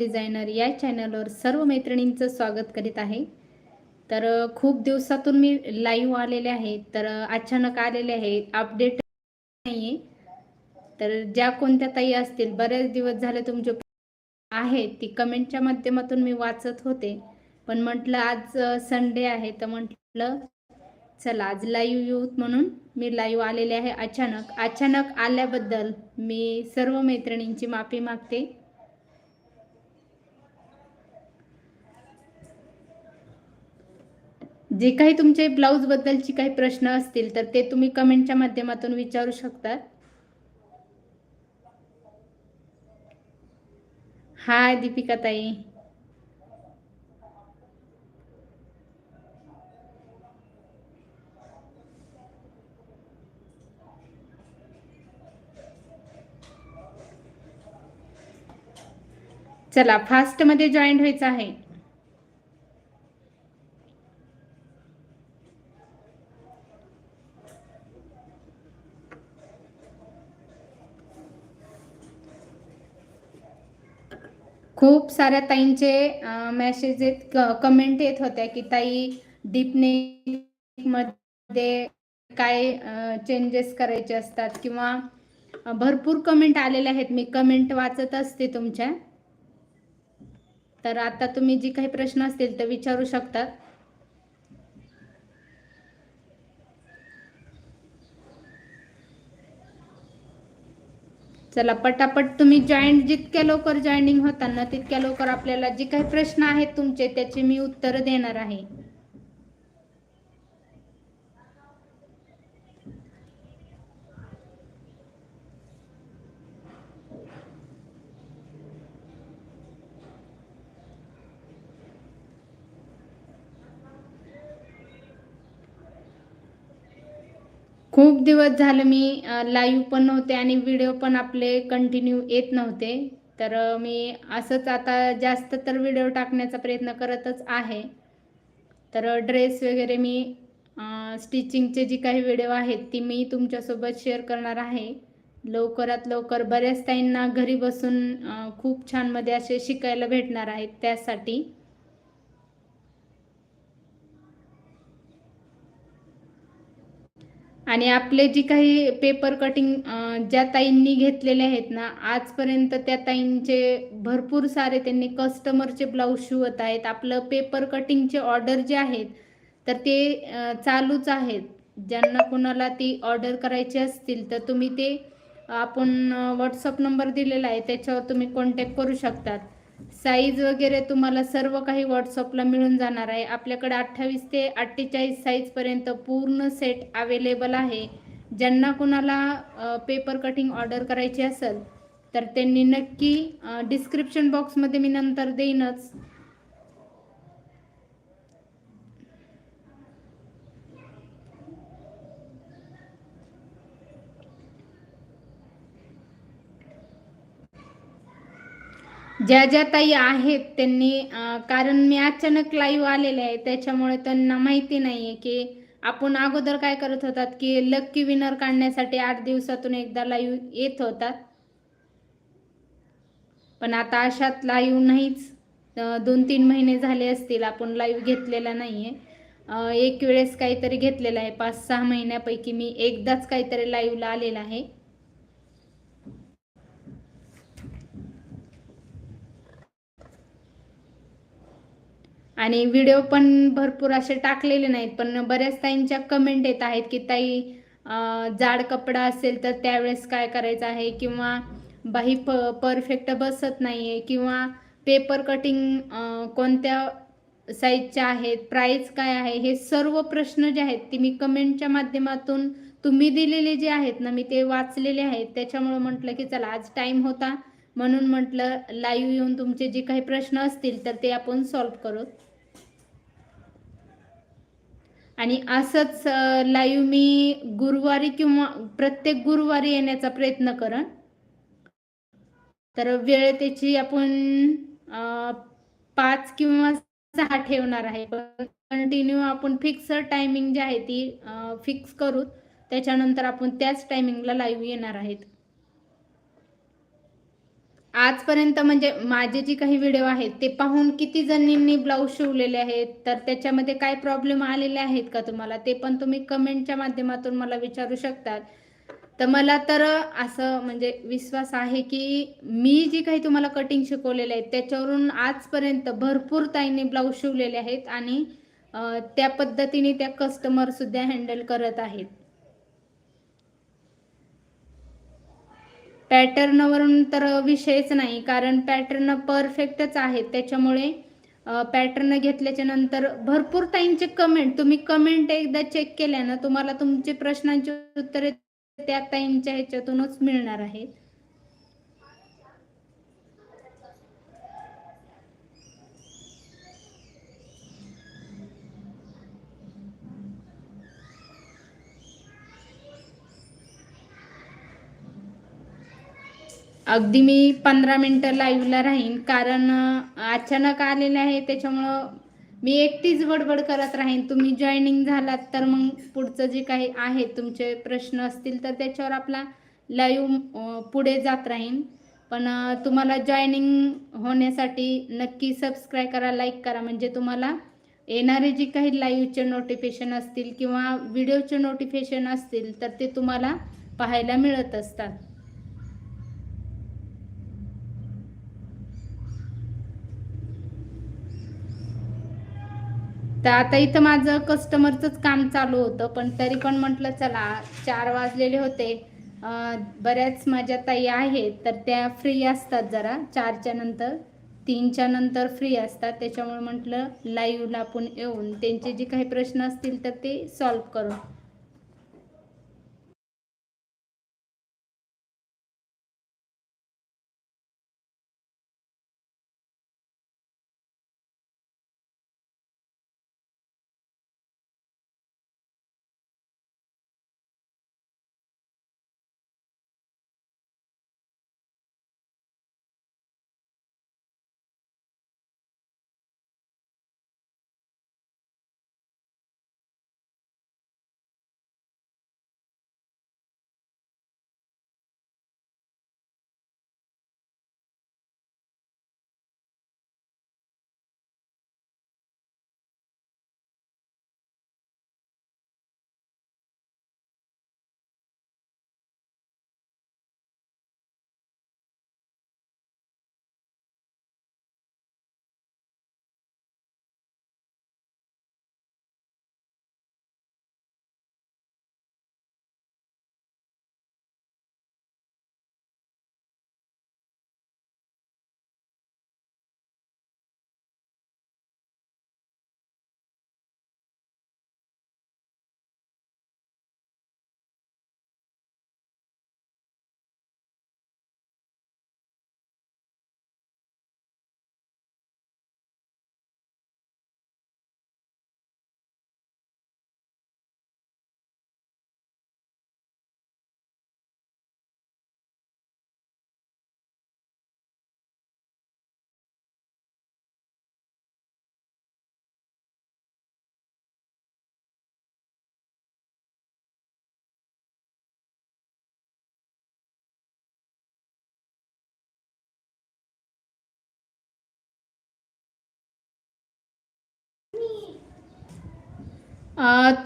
Designer या चॅनलवर सर्व मैत्रिणींचं स्वागत करीत आहे. तर खूप दिवसातून मी लाईव्ह आलेले आहे. तर अचानक आलेले आहे. अपडेट नाहीये. तर ज्या कोणत्या ताई असतील बरेच दिवस झाले तुमचे आहेत ती कमेंटच्या माध्यमातून मी वाचत होते. पण म्हटलं आज संडे आहे. तर म्हटलं चला आज लाईव्ह येऊ म्हणून मी लाईव्ह आलेले आहे अचानक. अचानक आल्याबद्दल मी सर्व मैत्रिणींची माफी मागते. जे काही तुमचे ब्लाऊजबद्दलची काही प्रश्न असतील तर ते तुम्ही कमेंटच्या माध्यमातून विचारू शकता. हाय दीपिका ताई चला फास्टमध्ये जॉईंट व्हायचं आहे. खूप साऱ्या ताईंचे मेसेज येत कमेंट येत होत्या की ताई डीपने मध्ये काय चेंजेस करायचे असतात किंवा भरपूर कमेंट आलेले आहेत. मी कमेंट वाचत असते तुमच्या. तर आता तुम्ही जी काही प्रश्न असतील तर विचारू शकतात. चला पटापट तुम्ही जॉईंट जितक्या लवकर जॉईनिंग होताना तितक्या लवकर आपल्याला जे काही प्रश्न आहेत तुमचे त्याचे मी उत्तर देणार आहे. खूप दिवस झालं मी लाईव्ह पण नव्हते आणि व्हिडिओ पण आपले कंटिन्यू येत नव्हते. तर मी असंच आता जास्त तर व्हिडिओ टाकण्याचा प्रयत्न करतच आहे. तर ड्रेस वगैरे मी स्टिचिंगचे जी काही व्हिडिओ आहेत ती मी तुमच्यासोबत शेअर करणार आहे. लवकरात लवकर बऱ्याच ताईंना घरी बसून खूप छानमध्ये असे शिकायला भेटणार आहेत त्यासाठी. आणि आपले जी काही पेपर कटिंग ज्या ताईंनी घेतलेले आहेत ना आजपर्यंत त्या ताईंचे भरपूर सारे त्यांनी कस्टमरचे ब्लाऊज शिवत आहेत. आपलं पेपर कटिंगचे ऑर्डर जे आहेत तर ते चालूच आहेत. ज्यांना कोणाला ती ऑर्डर करायची असतील तर तुम्ही ते आपण व्हॉट्सअप नंबर दिलेला आहे त्याच्यावर तुम्ही कॉन्टॅक्ट करू शकतात. साईज वगैरे तुम्हाला सर्व काही व्हॉट्सअपला मिळून जाणार आहे. आपल्याकडे अठ्ठावीस ते अठ्ठेचाळीस साईजपर्यंत पूर्ण सेट अवेलेबल आहे. ज्यांना कोणाला पेपर कटिंग ऑर्डर करायची असेल तर त्यांनी नक्की डिस्क्रिप्शन बॉक्समध्ये मी नंतर देईनच. ज्या ज्या ताई आहेत त्यांनी कारण मी अचानक लाईव्ह आलेले आहे त्याच्यामुळे त्यांना माहिती नाही आहे की आपण अगोदर काय करत होतात की लक्की विनर काढण्यासाठी आठ दिवसातून एकदा लाईव्ह येत होतात. पण आता अशात लाईव्ह नाहीच. दोन तीन महिने झाले असतील आपण लाईव्ह घेतलेला नाही आहे एक वेळेस काहीतरी घेतलेला आहे. पाच सहा महिन्यापैकी मी एकदाच काहीतरी लाईव्हला आलेला आहे. आणि व्हिडिओ पण भरपूर असे टाकलेले नाहीत पण बऱ्याच ताईंच्या कमेंट येत आहेत की ताई जाड कपडा असेल तर त्यावेळेस काय करायचं आहे? किंवा बाही प परफेक्ट बसत नाही आहे किंवा पेपर कटिंग कोणत्या साईजच्या आहेत? प्राईस काय आहे? हे सर्व प्रश्न जे आहेत ते मी कमेंटच्या माध्यमातून तुम्ही दिलेले जे आहेत ना मी ते वाचलेले आहेत. त्याच्यामुळं म्हटलं की चला आज टाईम होता. म्हणून म्हटलं लाईव्ह येऊन तुमचे जे काही प्रश्न असतील तर ते आपण सॉल्व्ह करू. आणि असंच लाईव्ह मी गुरुवारी किंवा प्रत्येक गुरुवारी येण्याचा प्रयत्न करण. तर वेळ त्याची आपण पाच किंवा सहा ठेवणार आहे. पण कंटिन्यू आपण फिक्स टायमिंग जी आहे ती फिक्स करू. त्याच्यानंतर आपण त्याच टायमिंगला लाईव्ह येणार आहेत. आजपर्यंत म्हणजे माझे जे काही व्हिडिओ आहेत ते पाहून किती जणींनी ब्लाऊज शिवलेले आहेत तर त्याच्यामध्ये काय प्रॉब्लेम आलेले आहेत का तुम्हाला? ते पण तुम्ही कमेंटच्या माध्यमातून मला विचारू शकतात. तर मला तर असं म्हणजे विश्वास आहे की मी जी काही तुम्हाला कटिंग शिकवलेले आहेत त्याच्यावरून आजपर्यंत भरपूर ताईंनी ब्लाऊज शिवलेले आहेत आणि त्या पद्धतीने त्या कस्टमर सुद्धा हँडल करत आहेत. पॅटर्नवरून तर विषयच नाही कारण पॅटर्न परफेक्टच आहेत. त्याच्यामुळे पॅटर्न घेतल्याच्या नंतर भरपूर ताईंचे कमेंट तुम्ही कमेंट एकदा चेक केल्या ना तुम्हाला तुमचे प्रश्नांची उत्तरे त्या ताईंच्या ह्याच्यातूनच मिळणार आहेत. अगदी मी पंधरा मिनटं लाईव्हला राहीन कारण अचानक आलेले आहे त्याच्यामुळं मी एकटीच गडबड करत राहीन. तुम्ही जॉईनिंग झालात तर मग पुढचं जे काही आहे तुमचे प्रश्न असतील तर त्याच्यावर आपला लाईव्ह पुढे जात राहीन. पण तुम्हाला जॉईनिंग होण्यासाठी नक्की सबस्क्राईब करा लाईक करा. म्हणजे तुम्हाला येणारे जे काही लाईव्हचे नोटिफिकेशन असतील किंवा व्हिडिओचे नोटिफिकेशन असतील तर ते तुम्हाला पाहायला मिळत असतात. तर आता इथं माझं कस्टमरचंच काम चालू होतं पण तरी पण म्हटलं चला चार वाजलेले होते. बऱ्याच माझ्या ताई आहेत तर त्या फ्री असतात जरा. चारच्या नंतर तीनच्या नंतर फ्री असतात. त्याच्यामुळे म्हटलं लाईव्हला आपण येऊन त्यांचे जे काही प्रश्न असतील तर ते सॉल्व करू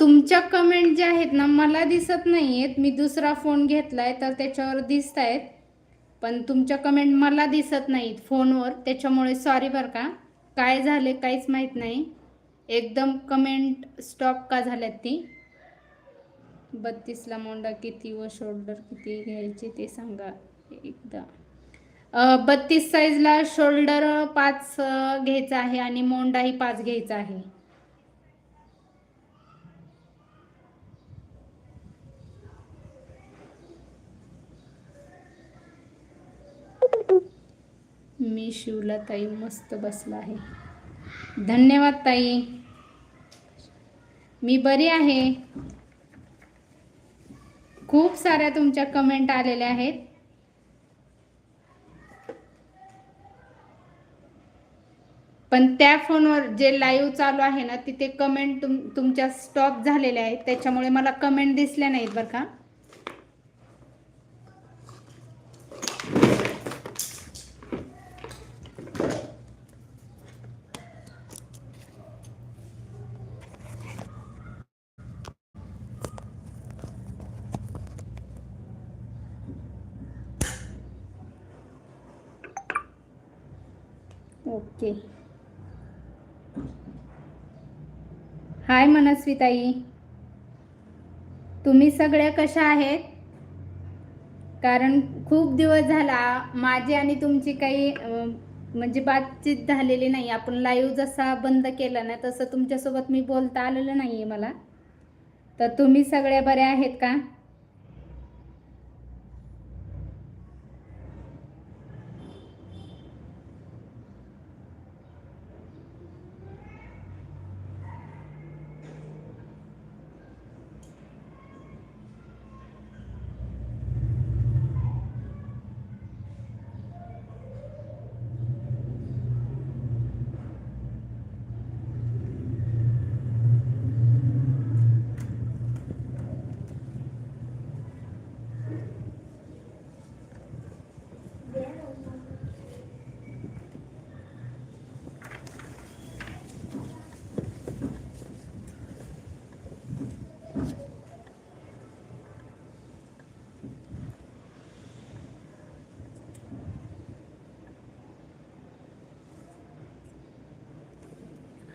तुमच्या कमेंट ज्या आहेत ना मला दिसत नाही आहेत मी दुसरा फोन घेतला आहे तर त्याच्यावर दिसत आहेत पण तुमच्या कमेंट मला दिसत नाहीत फोनवर त्याच्यामुळे सॉरी बरं का. काय झाले काहीच माहीत नाही. एकदम कमेंट स्टॉप का झाल्यात ती? बत्तीसला मोंडा किती व शोल्डर किती घ्यायचे ते सांगा एकदा. बत्तीस साईजला शोल्डर पाच घ्यायचा आहे आणि मोंडाही पाच घ्यायचा आहे. मी शिवला ताई मस्त बसला आहे. धन्यवाद ताई. मी बरी आहे. खूप साऱ्या तुमच्या कमेंट आलेल्या आहेत. पण त्या फोनवर जे लाईव्ह चालू आहे ना तिथे कमेंट तुम तुमच्या स्टॉप झालेल्या आहेत. त्याच्यामुळे मला कमेंट दिसल्या नाहीत बरं का? ओके. हाय मनस्वीताई. तुम्ही सगळ्या कशा आहेत? कारण खूप दिवस झाला माझी आणि तुमची काही म्हणजे बातचीत झालेली नाही. आपण लाईव्ह जसा बंद केला ना तसं तुमच्यासोबत मी बोलता आलेलं नाही आहे मला. तर तुम्ही सगळ्या बऱ्या आहेत का?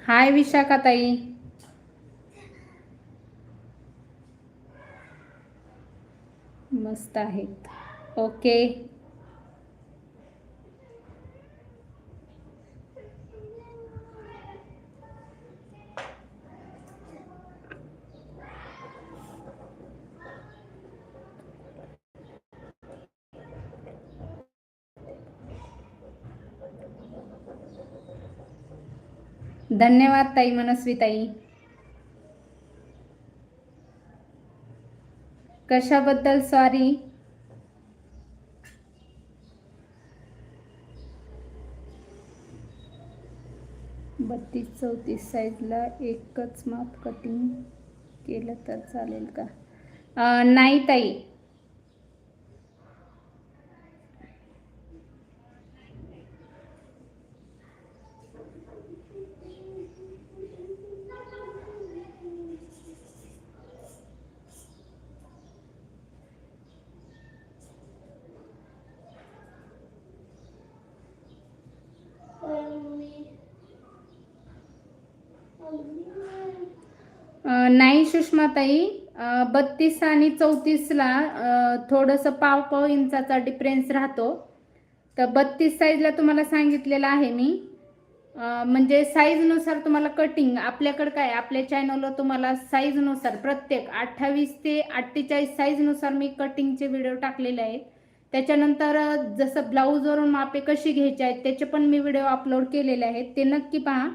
हाय विशाखा ताई मस्त आहेत. ओके. धन्यवाद ताई मनस्वी ताई. कशाबद्दल सॉरी बत्तीस चौतीस साईजला एकच माप कटिंग केलं तर चालेल का? नाही ताई. ताई बत्तीस आणि चौतीसला थोडंसं पाव पाव इंचाचा डिफरन्स राहतो. तर बत्तीस साईजला तुम्हाला सांगितलेलं आहे मी. म्हणजे साईजनुसार तुम्हाला कटिंग आपल्याकडं काय आपल्या चॅनलवर तुम्हाला साईजनुसार प्रत्येक अठ्ठावीस ते अठ्ठेचाळीस साईजनुसार मी कटिंगचे व्हिडिओ टाकलेले आहेत. त्याच्यानंतर जसं ब्लाऊजवरून मापे कशी घ्यायचे आहेत त्याचे पण मी व्हिडिओ अपलोड केलेले आहेत. ते नक्की पहा.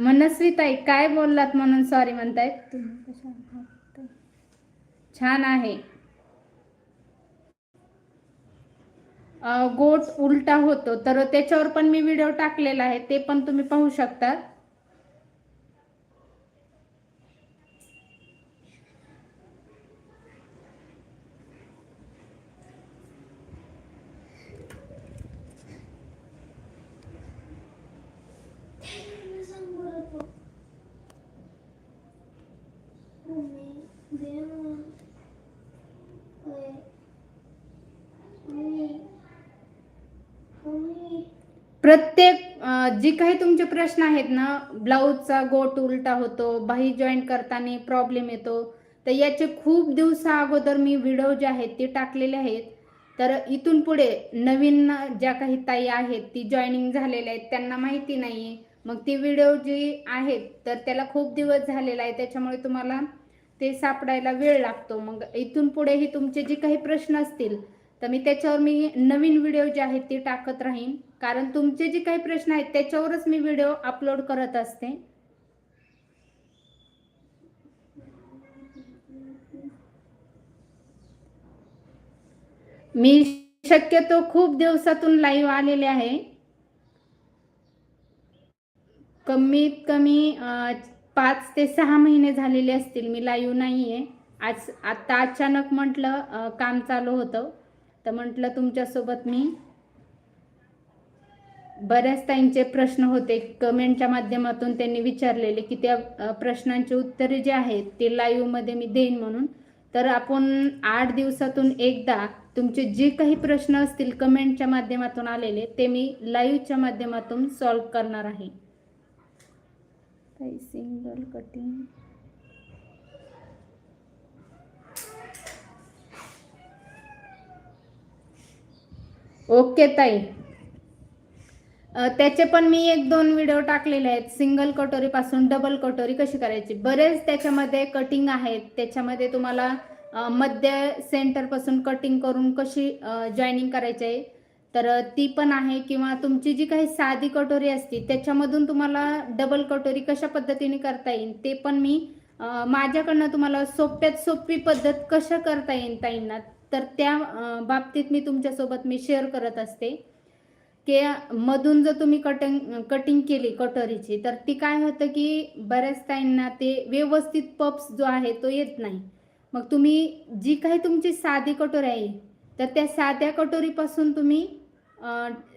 मनस्वी ताई काय बोललात म्हणून? सॉरी म्हणतायत छान आहे. गोट उलटा होतो. तर त्याच्यावर पण मी व्हिडिओ टाकलेला आहे. ते पण तुम्ही पाहू शकता प्रत्येक जी काही तुमचे प्रश्न आहेत ना ब्लाऊजचा गोट उलटा होतो बाही जॉईन करताना प्रॉब्लेम येतो तर याचे खूप दिवसा अगोदर मी व्हिडिओ जे आहेत ते टाकलेले आहेत. तर इथून पुढे नवीन ज्या काही ताई आहेत ती जॉईनिंग झालेल्या आहेत त्यांना माहिती नाही. मग ती व्हिडिओ जी आहेत तर त्याला खूप दिवस झालेला आहे त्याच्यामुळे तुम्हाला ते सापडायला वेळ लागतो. मग इथून पुढेही तुमचे जे काही प्रश्न असतील तर मी त्याच्यावर मी नवीन व्हिडिओ जे आहेत ते टाकत राहीन. कारण तुमचे जे काही प्रश्न आहेत त्याच्यावरच मी व्हिडिओ अपलोड करत असते. मी शक्यतो खूप दिवसातून लाईव्ह आलेले आहे. कमीत कमी पाच ते सहा महिने झालेले असतील. मी लाईव्ह नाही आहे आज आता अचानक म्हटलं काम चालू होतं. तर म्हटलं तुमच्यासोबत मी बऱ्याच ताईंचे प्रश्न होते. कमेंटच्या माध्यमातून त्यांनी विचारलेले की त्या प्रश्नांची उत्तरे जे आहेत ते लाईव्हमध्ये मी देईन म्हणून. तर आपण आठ दिवसातून एकदा तुमचे जे काही प्रश्न असतील कमेंटच्या माध्यमातून आलेले ते मी लाईव्हच्या माध्यमातून सॉल्व करणार आहे. सिंगल कटिंग ओके ताई. त्याचे पण मी एक दोन व्हिडिओ टाकलेले आहेत. सिंगल कटोरी पासून डबल कटोरी कशी करायची? बरेच त्याच्यामध्ये कटिंग आहेत. त्याच्यामध्ये तुम्हाला मध्य सेंटरपासून कटिंग करून कशी जॉईनिंग करायची आहे. तर ती पण आहे किंवा तुमची जी काही साधी कटोरी असते त्याच्यामधून तुम्हाला डबल कटोरी कशा पद्धतीने करता येईल ते पण मी माझ्याकडनं तुम्हाला सोप्यात सोपी पद्धत कशा करता येईल ताईंना तर त्या बाबतीत मी तुमच्यासोबत मी शेअर करत असते की मधून जर तुम्ही कटिंग कटिंग केली कटोरीची तर ती काय होतं की बऱ्याच ताईंना ते व्यवस्थित पप्स जो आहे तो येत नाही. मग तुम्ही जी काही तुमची साधी कटोरी आहे तर त्या साध्या कटोरीपासून तुम्ही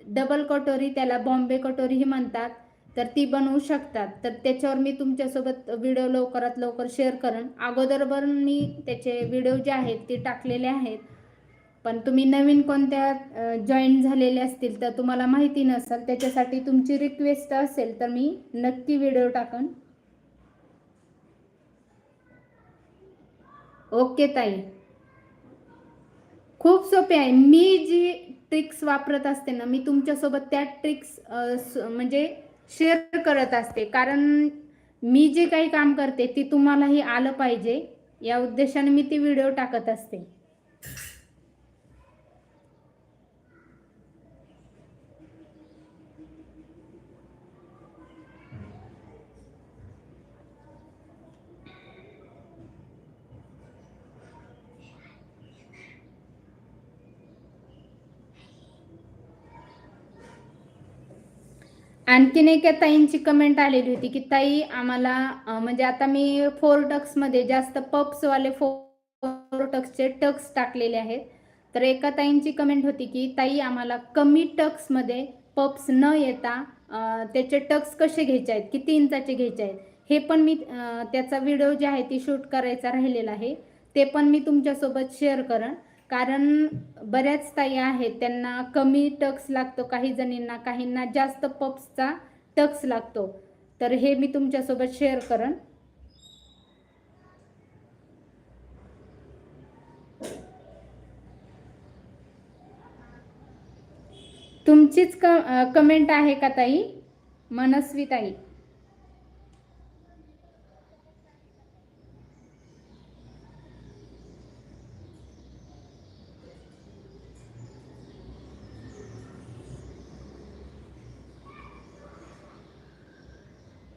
डबल कटोरी त्याला बॉम्बे कटोरीही म्हणतात. तर ती बनवू शकतात. तर त्याच्यावर मी तुमच्यासोबत व्हिडिओ लवकरात लवकर शेअर करेन. अगोदर पण मी त्याचे व्हिडिओ जे आहेत ते टाकलेले आहेत. पण तुम्ही नवीन कोणत्या जॉईन झालेले असतील तर तुम्हाला माहिती नसेल त्याच्यासाठी तुमची रिक्वेस्ट असेल तर मी नक्की व्हिडिओ टाकन. ओके ताई. खूप सोपे आहे. मी जी ट्रिक्स वापरत असते ना मी तुमच्यासोबत त्या ट्रिक्स म्हणजे शेअर करत असते. कारण मी जे काही काम करते ती तुम्हालाही आलं पाहिजे. या उद्देशाने मी ती व्हिडिओ टाकत असते. आणखीन एका ताईंची कमेंट आलेली होती की ताई आम्हाला म्हणजे आता मी फोर टक्समध्ये जास्त पप्सवाले फोर टक्सचे टक्स टाकलेले आहेत. तर एका ताईंची कमेंट होती की ताई आम्हाला कमी टक्समध्ये पप्स न येता त्याचे टक्स कसे घ्यायचे आहेत? किती इंचाचे घ्यायचे आहेत? हे पण मी त्याचा व्हिडिओ जे आहे ती शूट करायचा राहिलेला आहे. ते पण मी तुमच्यासोबत शेअर करेन कारण बऱ्याच ताई आहेत त्यांना कमी टक्स लागतो काही जणींना काहींना जास्त पप्सचा टक्स लागतो. तर हे मी तुमच्यासोबत शेअर करेन तुमचीच क कमेंट आहे का ताई? मनस्वी ताई.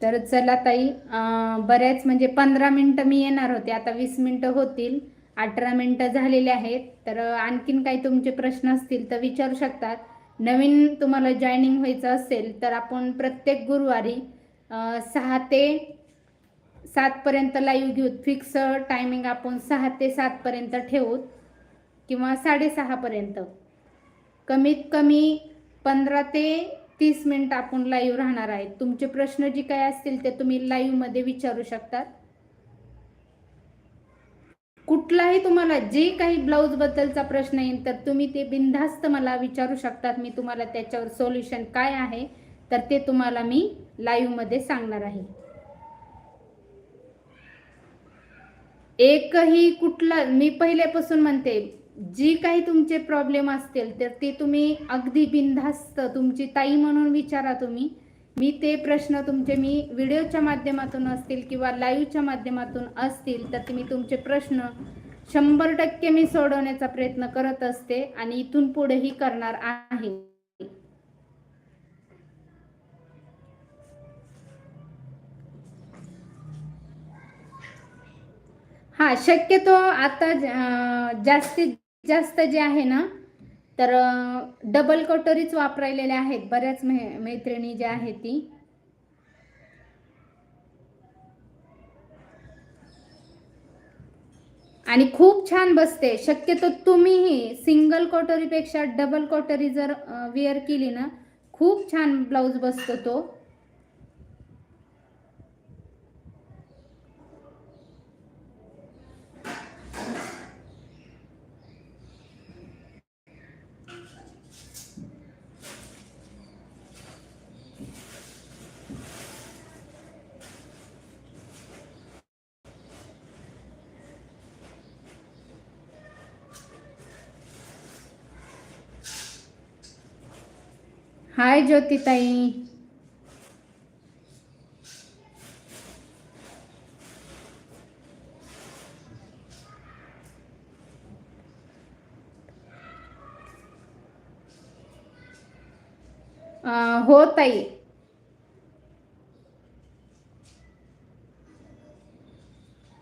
तर चला ताई बऱ्याच म्हणजे पंधरा मिनटं मी येणार होते आता वीस मिनटं होतील अठरा मिनटं झालेले आहेत. तर आणखीन काही तुमचे प्रश्न असतील तर विचारू शकतात. नवीन तुम्हाला जॉईनिंग व्हायचं असेल तर आपण प्रत्येक गुरुवारी सहा ते सातपर्यंत लाईव्ह घेऊ फिक्स टायमिंग आपण सहा ते सातपर्यंत ठेवू किंवा साडेसहापर्यंत कमीत कमी पंधरा ते तीस मिनिट आपण लाईव्ह राहणार आहे तुमचे प्रश्न जे काय असतील ते तुम्ही लाईव्हमध्ये विचारू शकतात. कुठलाही तुम्हाला जे काही ब्लाऊज बद्दलचा प्रश्न येईल तर तुम्ही ते बिनधास्त मला विचारू शकतात. मी तुम्हाला त्याच्यावर सोल्युशन काय आहे तर ते तुम्हाला मी लाईव्हमध्ये सांगणार आहे. एकही कुठला मी पहिल्यापासून म्हणते जी काही तुमचे प्रॉब्लेम असतील तर ते तुम्ही अगदी बिनधास्त तुमची ताई म्हणून विचारा तुम्ही. मी ते प्रश्न तुमचे मी व्हिडिओच्या माध्यमातून असतील किंवा लाईव्हच्या माध्यमातून असतील तर मी तुमचे प्रश्न शंभर टक्के मी सोडवण्याचा प्रयत्न करत असते आणि इथून पुढेही करणार आहे. हा शक्यतो आता जास्तीत जास्त जे आहे ना तर डबल कटोरीच वापरलेल्या आहेत बऱ्याच मै- मैत्रिणी ज्या आहेत ती. आणि खूप छान बसते. शक्यतो तुम्हीही सिंगल कटोरीपेक्षा डबल कटोरी जर वेअर केली ना खूप छान ब्लाऊज बसतो तो. हाय ज्योतिताई हो ताई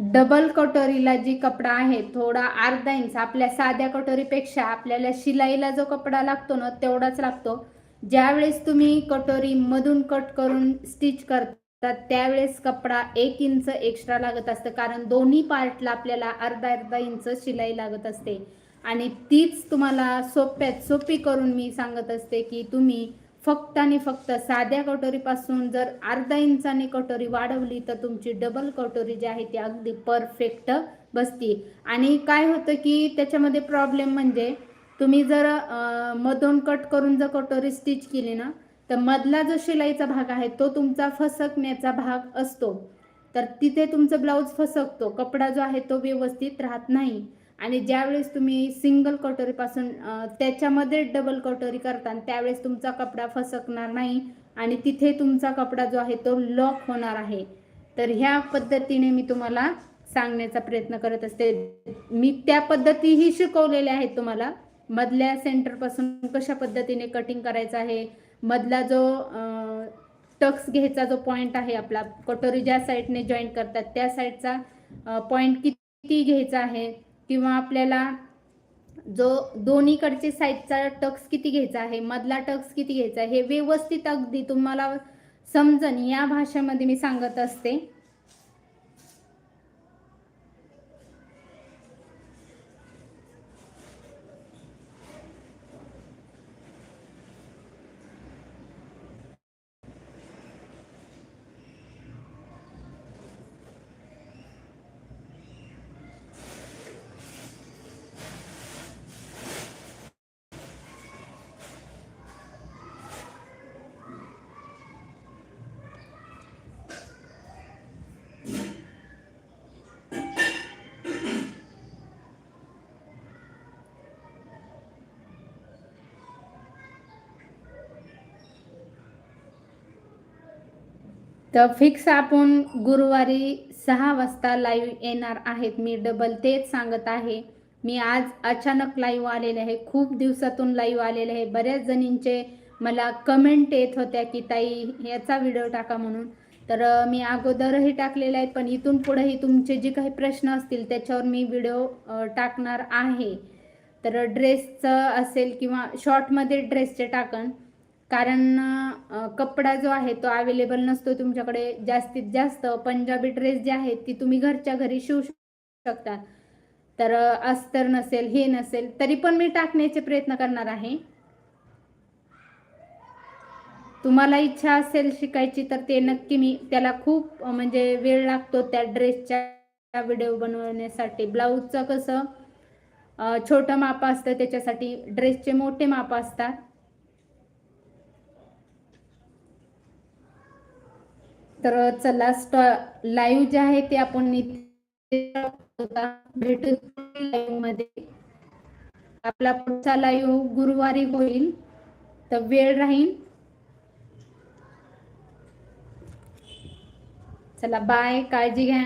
डबल कटोरीला जी कपडा आहे थोडा अर्धा इंच आपल्या साध्या कटोरीपेक्षा आपल्याला शिलाईला जो कपडा लागतो ना तेवढाच लागतो. ज्यावेळेस तुम्ही कटोरी मधून कट करून स्टिच करता त्यावेळेस कपडा एक इंच एक्स्ट्रा लागत असतं. कारण दोन्ही पार्टला आपल्याला अर्धा अर्धा इंच शिलाई लागत असते. आणि तीच तुम्हाला सोप्यात सोपी करून मी सांगत असते की तुम्ही फक्त आणि फक्त साध्या कटोरीपासून जर अर्धा इंचाने कटोरी वाढवली तर तुमची डबल कटोरी जी आहे ती अगदी परफेक्ट बसती. आणि काय होतं की त्याच्यामध्ये प्रॉब्लेम म्हणजे तुम्ही जर मधून कट करून जर कटोरी स्टिच केली ना तर मधला जो शिलाईचा भाग आहे तो तुमचा फसकण्याचा भाग असतो. तर तिथे तुमचं ब्लाऊज फसकतो. कपडा जो आहे तो व्यवस्थित राहत नाही. आणि ज्यावेळेस तुम्ही सिंगल कटोरीपासून त्याच्यामध्ये डबल कटोरी करता आणि त्यावेळेस तुमचा कपडा फसकणार नाही आणि तिथे तुमचा कपडा जो आहे तो लॉक होणार आहे. तर ह्या पद्धतीने मी तुम्हाला सांगण्याचा प्रयत्न करत असते. मी त्या पद्धतीही शिकवलेल्या आहेत तुम्हाला. मधल्या सेंटरपासून कशा पद्धतीने कटिंग करायचं आहे? मधला जो टक्स घ्यायचा जो पॉईंट आहे आपला कटोरी ज्या साईडने जॉईंट करतात त्या साईडचा पॉईंट किती घ्यायचा आहे? किंवा आपल्याला जो दोन्हीकडचे साईडचा टक्स किती घ्यायचा आहे? मधला टक्स किती घ्यायचा आहे? हे व्यवस्थित अगदी तुम्हाला समजन या भाषेमध्ये मी सांगत असते. तर फिक्स आपण गुरुवारी सहा वाजता लाईव्ह येणार आहेत. मी डबल तेच सांगत आहे. मी आज अचानक लाईव्ह आलेले आहे. खूप दिवसातून लाईव्ह आलेले आहे. बऱ्याच जणींचे मला कमेंट येत होत्या की ताई याचा व्हिडिओ टाका म्हणून. तर मी अगोदरही टाकलेले आहेत पण इथून पुढेही तुमचे जे काही प्रश्न असतील त्याच्यावर मी व्हिडिओ टाकणार आहे. तर ड्रेसचं असेल किंवा शॉर्टमध्ये ड्रेसचे टाकन कारण कपडा जो आहे तो अवेलेबल नसतो तुमच्याकडे. जास्तीत जास्त पंजाबी ड्रेस जे आहेत ती तुम्ही घरच्या घरी शिवू शकता. तर अस्तर नसेल हे नसेल तरी पण मी टाकण्याचे प्रयत्न करणार आहे. तुम्हाला इच्छा असेल शिकायची तर ते नक्की मी त्याला खूप म्हणजे वेळ लागतो त्या ड्रेसच्या व्हिडिओ बनवण्यासाठी. ब्लाऊजचं कसं छोटं माप असतं त्याच्यासाठी ड्रेसचे मोठे माप असतात. तर चला स्टॉ लाईव्ह जे आहे ते आपण भेटू लाईव्हमध्ये. आपला पुढचा लाईव्ह गुरुवारी होईल. तर वेळ राहील चला बाय काळजी घ्या.